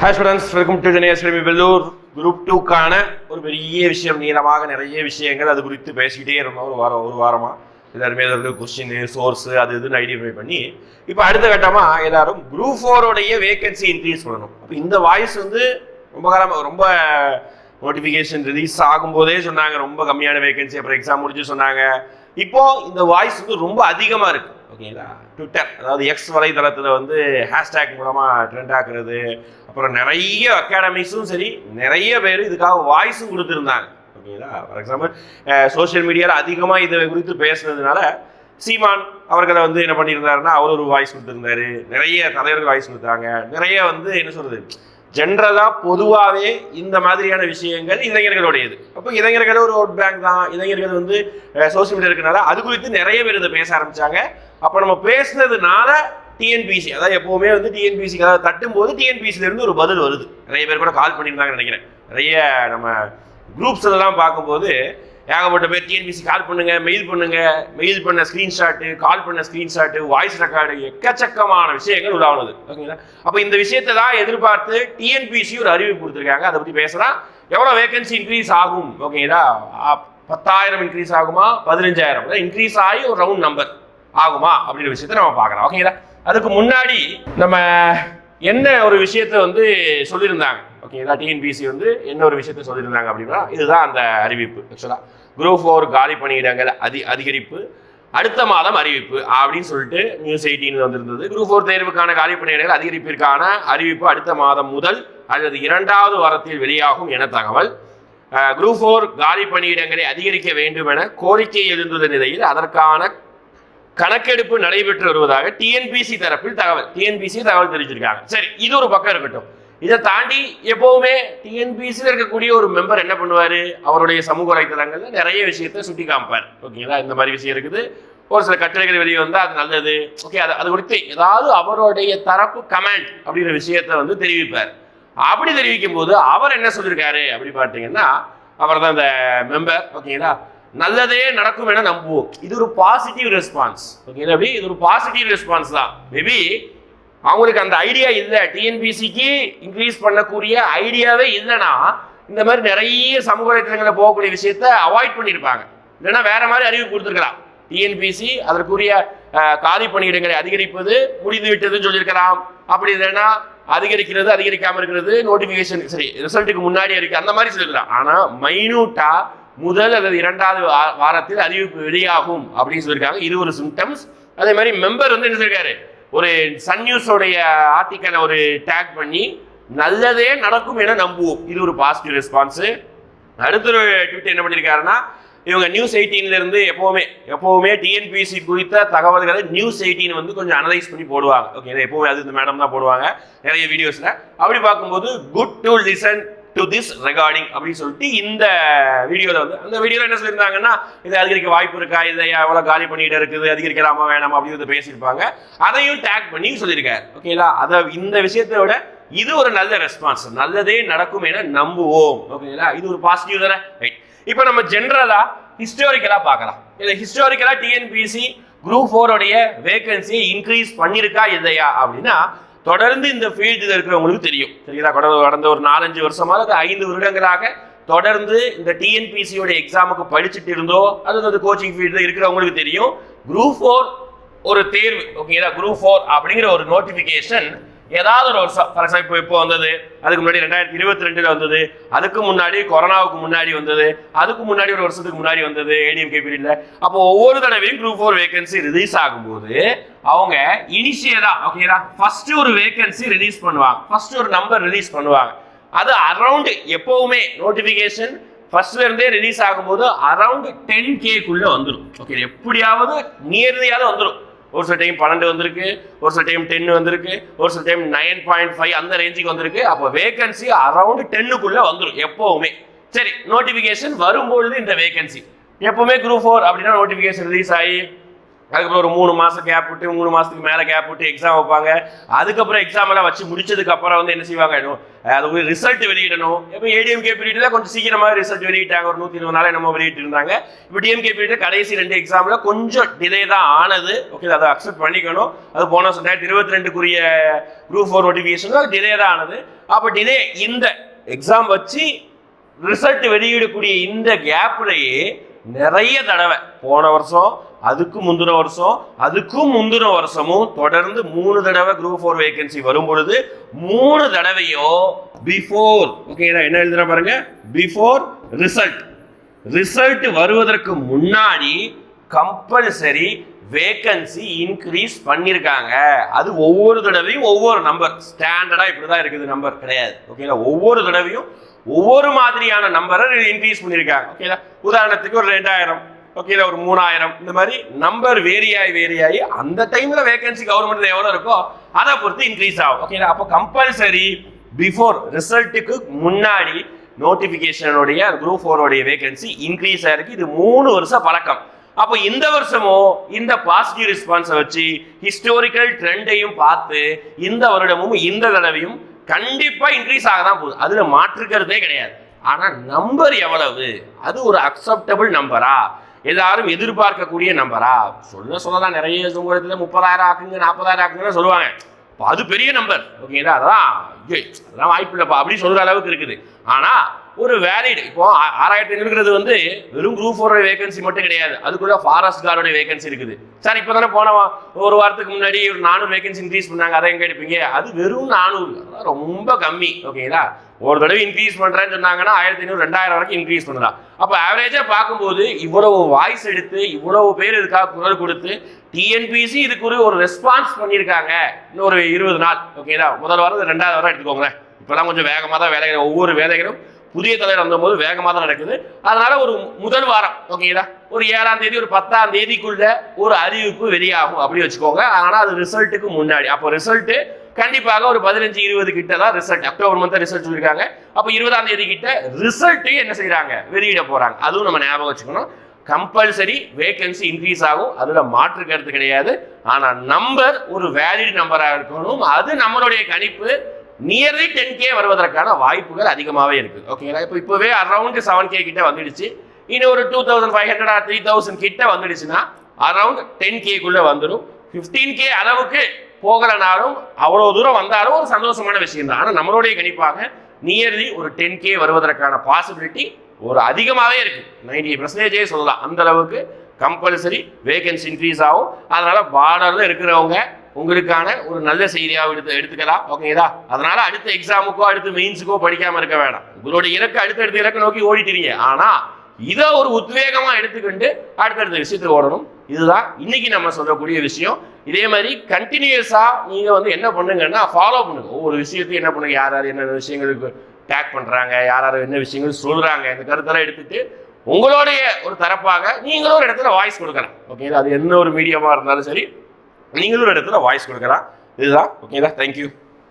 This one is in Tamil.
Hi students welcome to junior academy Vellore group டூக்கான ஒரு பெரிய விஷயம் நீளமாக நிறைய விஷயங்கள் அது குறித்து பேசிக்கிட்டே இருந்தோம். ஒரு வாரம் ஒரு வாரமாக எல்லாருமே அதில் கொஸ்டின் சோர்ஸ் அது இதுன்னு ஐடென்டிஃபை பண்ணி இப்போ அடுத்த கட்டமாக எல்லாரும் குரூப் ஃபோரோடைய வேகன்சி இன்க்ரீஸ் பண்ணணும். அப்போ இந்த வாய்ஸ் வந்து ரொம்ப காலமாக ரொம்ப நோட்டிஃபிகேஷன் ரிலீஸ் ஆகும்போதே சொன்னாங்க. ரொம்ப கம்மியான வேகன்சி அப்புறம் எக்ஸாம் முடிச்சு சொன்னாங்க. இப்போ இந்த வாய்ஸ் வந்து ரொம்ப அதிகமாக இருக்குது ஓகேங்களா? ட்விட்டர் அதாவது எக்ஸ் வலைதளத்தில் வந்து ஹேஷ்டேக் மூலமாக ட்ரெண்ட் ஆக்குறது. அப்புறம் நிறைய அகாடமிஸும் சரி நிறைய பேர் இதுக்காக வாய்ஸும் கொடுத்துருந்தாங்க. ஓகேங்களா? ஃபார் எக்ஸாம்பிள் சோஷியல் மீடியாவில் அதிகமாக இதை குறித்து பேசுனதுனால சீமான் அவர்களை வந்து என்ன பண்ணியிருந்தாருன்னா அவர் ஒரு வாய்ஸ் கொடுத்துருந்தாரு. நிறைய தலைவர்கள் வாய்ஸ் கொடுத்தாங்க. நிறைய வந்து என்ன சொல்கிறது ஜென்ரலாக பொதுவாகவே இந்த மாதிரியான விஷயங்கள் இளைஞர்களுடையது. அப்போ இளைஞர்கள் ஒரு ஓட் பேங்க் தான். இளைஞர்கள் வந்து சோஷியல் மீடியா இருக்கனால அது குறித்து நிறைய பேர் இதை பேச ஆரம்பித்தாங்க அப்போ நம்ம பேசுனதுனால டிஎன்பிசி அதாவது எப்போவுமே வந்து டிஎன்பிசிக்கு அதாவது தட்டும் போது ஒரு பதில் வருது. நிறைய பேர் கூட கால் பண்ணியிருந்தாங்கன்னு நினைக்கிறேன். நிறைய நம்ம குரூப்ஸ் எல்லாம் பார்க்கும்போது ஏகப்பட்ட பேர் டிஎன்பிசி கால் பண்ணுங்க மெயில் பண்ணுங்க மெயில் பண்ண ஸ்க்ரீன்ஷாட்டு கால் பண்ண ஸ்க்ரீன்ஷாட்டு வாய்ஸ் ரெக்கார்டு எக்கச்சக்கமான விஷயங்கள் உருவானது ஓகேங்களா? அப்போ இந்த விஷயத்தை தான் எதிர்பார்த்து டிஎன்பிசி ஒரு அறிவிப்பு கொடுத்துருக்காங்க. அதை பற்றி பேசுகிறா எவ்வளோ வேகன்சி இன்க்ரீஸ் ஆகும்? ஓகேங்களா? பத்தாயிரம் இன்க்ரீஸ் ஆகுமா? பதினஞ்சாயிரம். இன்க்ரீஸ் ஆகி ஒரு ரவுண்ட் நம்பர் ஆகுமா? அப்படின்ற விஷயத்த நம்ம பார்க்கலாம். ஓகேங்களா? அதுக்கு முன்னாடி நம்ம என்ன ஒரு விஷயத்த வந்து சொல்லியிருந்தாங்க? ஓகேங்களா டிஎன்பிசி வந்து என்ன ஒரு விஷயத்த சொல்லியிருந்தாங்க அப்படின்னா இதுதான் அந்த அறிவிப்பு ஆக்சுவலாக குரூப் ஃபோர் காலி பணியிடங்கள் அதி அதிகரிப்பு அடுத்த மாதம் அறிவிப்பு அப்படின்னு சொல்லிட்டு நியூஸ் எயிட்டீன் வந்திருந்தது. குரூப் ஃபோர் தேர்வுக்கான காலி பணியிடங்கள் அதிகரிப்பிற்கான அறிவிப்பு அடுத்த மாதம் முதல் அல்லது இரண்டாவது வாரத்தில் வெளியாகும் என தகவல். குரூப் ஃபோர் காலி பணியிடங்களை அதிகரிக்க வேண்டும் என கோரிக்கை எழுந்துள்ள நிலையில் அதற்கான கணக்கெடுப்பு நடைபெற்று வருவதாக டிஎன்பிசி தரப்பில் தகவல் டிஎன்பிசி தகவல் தெரிவிச்சிருக்காங்க. சரி இது ஒரு பக்கம் இருக்கட்டும். இதை தாண்டி எப்போவுமே டிஎன்பிசியில் இருக்கக்கூடிய ஒரு மெம்பர் என்ன பண்ணுவார்? அவருடைய சமூக வலைத்தளங்களில் நிறைய விஷயத்தை சுட்டி காமிப்பார். ஓகேங்களா இந்த மாதிரி விஷயம் இருக்குது. ஒரு சில கட்டுரைகள் வெளியே வந்தால் அது நல்லது. ஓகே அது அது குறித்து ஏதாவது அவருடைய தரப்பு கமெண்ட் அப்படிங்கிற விஷயத்த வந்து தெரிவிப்பார். அப்படி தெரிவிக்கும் போது அவர் என்ன சொல்லியிருக்காரு அப்படி பார்த்தீங்கன்னா அவர் தான் இந்த மெம்பர் ஓகேங்களா நல்லதே நடக்கும் என நம்புவோம். இது ஒரு பாசிட்டிவ் ரெஸ்பான்ஸ் ஓகேங்களா அப்படி இது ஒரு பாசிட்டிவ் ரெஸ்பான்ஸ் தான். மேபி அவங்களுக்கு அந்த ஐடியா இல்லை. டிஎன்பிசிக்கு இன்க்ரீஸ் பண்ணக்கூடிய ஐடியாவே இல்லைன்னா இந்த மாதிரி நிறைய சமூக வலைத்தளங்களில் போகக்கூடிய விஷயத்த அவாய்ட் பண்ணியிருப்பாங்க. இல்லைன்னா வேற மாதிரி அறிவிப்பு கொடுத்துருக்கலாம். டிஎன்பிசி அதற்குரிய காலி பணியிடங்களை அதிகரிப்பது முடிந்து விட்டதுன்னு சொல்லியிருக்கலாம். அப்படி இல்லைன்னா அதிகரிக்கிறது அதிகரிக்காம இருக்கிறது நோட்டிஃபிகேஷன் சரி ரிசல்ட்டுக்கு முன்னாடி இருக்கு. அந்த மாதிரி சொல்லிடலாம் ஆனால் மைனூட்டா முதல் அல்லது இரண்டாவது வா- வாரத்தில் அறிவிப்பு வெளியாகும் அப்படின்னு சொல்லியிருக்காங்க. இது ஒரு சிம்டம்ஸ் அதே மாதிரி மெம்பர் வந்து என்ன சொல்லியிருக்காரு? ஒரு சன் நியூஸோடைய ஆர்டிக்கலை ஒரு டேக் பண்ணி நல்லதே நடக்கும் என நம்புவோம். இது ஒரு பாசிட்டிவ் ரெஸ்பான்ஸு அடுத்த ஒரு ட்விட் என்ன பண்ணியிருக்காருன்னா இவங்க நியூஸ் எயிட்டீன்லேருந்து எப்போவுமே எப்போவுமே டிஎன்பிசி குறித்த தகவல்களை நியூஸ் எயிட்டீன் வந்து கொஞ்சம் அனலைஸ் பண்ணி போடுவாங்க. ஓகே எப்போவுமே அது இந்த மேடம் தான் போடுவாங்க நிறைய வீடியோஸில் அப்படி பார்க்கும்போது good to listen to this recording அப்படின்னு சொல்லிட்டு இந்த வீடியோவில் வந்து அந்த வீடியோவில் என்ன சொல்லியிருந்தாங்கன்னா இது அதிகரிக்க வாய்ப்பு இருக்கா? இதை எவ்வளோ காலி பண்ணிட்டு இருக்குது? அதிகரிக்கலாமா வேணாமா? அப்படின்னு பேசியிருப்பாங்க. அதையும் டேக் பண்ணி சொல்லியிருக்காரு. ஓகேங்களா அதை இந்த விஷயத்தை விட இது ஒரு நல்ல ரெஸ்பான்ஸ் நல்லதே நடக்கும் என நம்புவோம். ஓகேங்களா இது ஒரு பாசிட்டிவ் தானே? ரைட் இப்போ நம்ம ஜென்ரலா ஹிஸ்டாரிக்கலா பார்க்கலாம். இல்லை ஹிஸ்டாரிக்கலா டிஎன்பிசி குரூப் ஃபோருடைய வேகன்சியை இன்க்ரீஸ் பண்ணியிருக்கா இல்லையா அப்படின்னா தொடர்ந்து இந்த ஃபீல்டில் இருக்கிறவங்களுக்கு தெரியும். சரிங்களா? கடந்த கடந்த ஒரு நாலஞ்சு வருஷமாக அது ஐந்து வருடங்களாக தொடர்ந்து இந்த டிஎன்பிசியோட எக்ஸாமுக்கு படிச்சுட்டு இருந்தோ அல்லது அந்த கோச்சிங் ஃபீல்டில் இருக்கிறவங்களுக்கு தெரியும். குரூப் ஃபோர் ஒரு தேர்வு ஓகேங்களா குரூப் ஃபோர் அப்படிங்கிற ஒரு நோட்டிஃபிகேஷன் ஏதாவது ஒரு வருஷம் ஃபார் எக்ஸாம்பிள் இப்போ இப்போ வந்தது. அதுக்கு முன்னாடி ரெண்டாயிரத்தி இருபத்தி ரெண்டுல வந்தது. அதுக்கு முன்னாடி கொரோனாவுக்கு முன்னாடி வந்தது. அதுக்கு முன்னாடி ஒரு வருஷத்துக்கு முன்னாடி வந்தது ஏடிஎம்கே பீரியட்ல அப்போ ஒவ்வொரு தடவையும் குரூப் ஃபோர் வேகன்சி ரிலீஸ் ஆகும்போது அவங்க இனிஷியலா ஓகேங்களா ஃபர்ஸ்ட் ஒரு வேகன்சி ரிலீஸ் பண்ணுவாங்க. ஃபர்ஸ்ட் ஒரு நம்பர் ரிலீஸ் பண்ணுவாங்க. அது அரௌண்ட் எப்பவுமே நோட்டிஃபிகேஷன் ஃபர்ஸ்ட்ல இருந்தே ரிலீஸ் ஆகும்போது அரௌண்ட் டென் கேக்குள்ள வந்துடும் ஓகே எப்படியாவது நியர்லியாவது வந்துடும் ஒரு சில டைம் பன்னெண்டு வந்திருக்கு ஒரு சில டைம் டென் வந்திருக்கு ஒரு சில டைம் நைன் பாயிண்ட் ஃபைவ் அந்த ரேஞ்சுக்கு வந்திருக்கு. அப்போ வேகன்சி அரௌண்ட் டென்னுக்குள்ள வந்துடும் எப்பவுமே. சரி நோட்டிஃபிகேஷன் வரும்பொழுது இந்த வேகன்சி எப்பவுமே குரூப் ஃபோர் அப்படின்னா நோட்டிஃபிகேஷன் ரிலீஸ் ஆகி அதுக்கப்புறம் ஒரு மூணு மாதம் கேப் விட்டு மூணு மாதத்துக்கு மேலே கேப் விட்டு எக்ஸாம் வைப்பாங்க. அதுக்கப்புறம் எக்ஸாம் எல்லாம் வச்சு முடிச்சதுக்கு அப்புறம் வந்து என்ன செய்வாங்க? இன்னும், அஹ் அது ரிசல்ட் வெளியிடணும். இப்போ ஏடிஎம்கே தான் கொஞ்சம் சீக்கிரமாக ரிசல்ட் வெளியிட்டாங்க. ஒரு நூற்றி இருபது நாள் நம்ம வெளியிட்டு இருந்தாங்க இப்போ டிஎம்கே பீரியட் கடைசி ரெண்டு எக்ஸாமில் கொஞ்சம் டிலே தான் ஆனது. ஓகே அதை அக்செப்ட் பண்ணிக்கணும். அது போன ரெண்டாயிரத்தி இருபத்தி ரெண்டுக்குரிய குரூப் ஃபோர் நோட்டிஃபிகேஷன் டிலே தான் ஆனது. அப்போ டிலே இந்த எக்ஸாம் வச்சு ரிசல்ட் வெளியிடக்கூடிய இந்த கேப்லேயே நிறைய தடவை போன வருஷம் அதுக்கு முந்தின வருஷம் அதுக்கும் முந்தின வருஷமும் தொடர்ந்து மூணு தடவை குரூப் ஃபோர் வேகன்சி வரும் பொழுது மூணு தடவையும் பிஃபோர் ஓகேங்களா என்ன எழுதுற பாருங்க? பிஃபோர் ரிசல்ட் ரிசல்ட் வருவதற்கு முன்னாடி கம்பல்சரி வேகன்சி இன்க்ரீஸ் பண்ணியிருக்காங்க. அது ஒவ்வொரு தடவையும் ஒவ்வொரு நம்பர் ஸ்டாண்டர்டாக இப்படி தான் இருக்குது நம்பர் கிடையாது. ஓகேங்களா ஒவ்வொரு தடவையும் ஒவ்வொரு மாதிரியான நம்பரை இன்க்ரீஸ் பண்ணியிருக்காங்க. ஓகேங்களா உதாரணத்துக்கு ஒரு ரெண்டாயிரம். ஓகேங்களா ஒரு மூணாயிரம். இந்த மாதிரி நம்பர் வேரியாகி வேரியாகி அந்த டைமில் வேகன்சி கவர்மெண்ட்டில் எவ்வளோ இருக்கோ அதை பொறுத்து இன்க்ரீஸ் ஆகும். ஓகேங்களா அப்போ கம்பல்சரி பிஃபோர் ரிசல்ட்டுக்கு முன்னாடி நோட்டிஃபிகேஷனுடைய குரூப் ஃபோரோடைய வேகன்சி இன்க்ரீஸ் ஆகிருக்கு இது மூணு வருஷம் பழக்கம். அப்போ இந்த வருஷமும் இந்த பாசிட்டிவ் ரெஸ்பான்ஸை வச்சு ஹிஸ்டோரிக்கல் ட்ரெண்டையும் பார்த்து இந்த வருடமும் இந்த தடவையும் கண்டிப்பாக இன்க்ரீஸ் ஆக தான் போகுது. அதில் மாற்றுக்கிறதே கிடையாது. ஆனால் நம்பர் எவ்வளவு? அது ஒரு அக்செப்டபிள் நம்பரா எல்லாரும் எதிர்பார்க்கக்கூடிய நம்பரா? சொல்ல சொல்லலாம் நிறைய உங்களிடத்துல முப்பதாயிரம் ஆக்குங்க நாற்பதாயிரம் ஆக்குங்கன்னு சொல்லுவாங்க. அது பெரிய நம்பர். ஓகேங்களா? அதான் ஐயோ, அதெல்லாம் வாய்ப்பு இல்லைப்பா அப்படி சொல்ற அளவுக்கு இருக்குது. ஆனா ஒரு வேலிட் இப்போ ஆறாயிரத்தி ஐநூறுங்கிறது வந்து வெறும் குரூப் ஃபோர் வேகன்சி மட்டும் கிடையாது. அதுக்குள்ள ஃபாரஸ்ட் கார்டோட வேகன்சி இருக்குது. சார் இப்போ தானே போனவா ஒரு வாரத்துக்கு முன்னாடி ஒரு நானூறு வேகன்சி இன்க்ரீஸ் பண்ணாங்க. அதை எங்கே எடுப்பீங்க அது வெறும் நானூறு. அதெல்லாம் ரொம்ப கம்மி. ஓகேங்களா ஒரு தடவை இன்க்ரீஸ் பண்ணுறேன்னு சொன்னாங்கன்னா ஆயிரத்தி ஐநூறு ரெண்டாயிரம் வரைக்கும் இன்க்ரீஸ் பண்ணலாம். அப்போ ஆவரேஜாக பார்க்கும்போது இவ்வளவு வாய்ஸ் எடுத்து இவ்வளவு பேர் இதுக்காக குரல் கொடுத்து டிஎன்பிசி இதுக்கு ஒரு ஒரு ரெஸ்பான்ஸ் பண்ணியிருக்காங்க. இன்னும் ஒரு இருபது நாள். ஓகேங்களா முதல் வாரம் ரெண்டாவது வாரம் எடுத்துக்கோங்களேன். இப்போலாம் கொஞ்சம் வேகமாக தான் வேலைகள் ஒவ்வொரு வேலைகளும் புதிய தலைவர் வந்தபோது வேகமாக தான் நடக்குது. அதனால ஒரு முதல் வாரம் ஓகேங்களா ஒரு ஏழாம் தேதி ஒரு பத்தாம் தேதிக்குள்ள ஒரு அறிவிப்பு வெளியாகும் அப்படி வச்சுக்கோங்க. ஆனால் அது ரிசல்ட்டுக்கு முன்னாடி. அப்போ ரிசல்ட்டு கண்டிப்பாக ஒரு பதினஞ்சு இருபது கிட்ட தான் ரிசல்ட் அக்டோபர் மந்த் ரிசல்ட் சொல்லியிருக்காங்க அப்போ இருபதாம் தேதி கிட்ட ரிசல்ட் என்ன செய்கிறாங்க வெளியிட போறாங்க. அதுவும் நம்ம ஞாபகம் வச்சுக்கணும். கம்பல்சரி வேகன்சி இன்க்ரீஸ் ஆகும். அதில் மாற்று கருத்து கிடையாது. ஆனால் நம்பர் ஒரு வேலிட் நம்பராக இருக்கணும். அது நம்மளுடைய கணிப்பு. நியர்லி டென் கே வருவதற்கான வாய்ப்புகள் அதிகமாகவே இருக்குது ஓகேங்களா இப்போ இப்போவே அரௌண்ட் செவன் கே கிட்ட வந்துடுச்சு. இன்னும் ஒரு two thousand five hundred three thousand கிட்ட வந்துடுச்சுன்னா அரௌண்ட் டென் கேக்குள்ளே வந்துடும் ஃபிஃப்டீன் கே அளவுக்கு போகலனாலும் அவ்வளோ தூரம் வந்தாலும் ஒரு சந்தோஷமான விஷயம் தான். ஆனால் நம்மளுடைய கணிப்பாக நியர்லி ஒரு டென் கே வருவதற்கான பாசிபிலிட்டி ஒரு அதிகமாகவே இருக்குது நைன்டி பர்சன்டேஜே சொல்லலாம். அந்த அளவுக்கு கம்பல்சரி வேகன்சி இன்க்ரீஸ் ஆகும். அதனால் பார்டரில் இருக்கிறவங்க உங்களுக்கான ஒரு நல்ல செய்தியாக எடுத்து எடுத்துக்கலாம். ஓகேதா அதனால அடுத்த எக்ஸாமுக்கோ அடுத்த மெயின்ஸுக்கோ படிக்காம இருக்க வேண்டாம் உங்களோட இலக்கு அடுத்தடுத்த இலக்கு நோக்கி ஓடிட்டீங்க. ஆனா இதை ஒரு உத்வேகமா எடுத்துக்கிட்டு அடுத்தடுத்த விஷயத்துக்கு ஓடணும். இதுதான் இன்னைக்கு நம்ம சொல்லக்கூடிய விஷயம். இதே மாதிரி கண்டினியூஸா நீங்க வந்து என்ன பண்ணுங்கன்னா ஃபாலோ பண்ணுங்க. ஒவ்வொரு விஷயத்தையும் என்ன பண்ணுங்க? யார் யார் என்னென்ன விஷயங்களுக்கு டேக் பண்றாங்க? யார் யார் என்ன விஷயங்கள் சொல்றாங்க? இந்த கருத்தெல்லாம் எடுத்துட்டு உங்களுடைய ஒரு தரப்பாக நீங்களும் ஒரு இடத்துல வாய்ஸ் கொடுக்கலாம். ஓகே அது என்ன ஒரு மீடியமாக இருந்தாலும் சரி. நீங்களும் ஒரு இடத்துல வாய்ஸ் கொடுக்கலாம். இதுதான். ஓகேதா தேங்க்யூ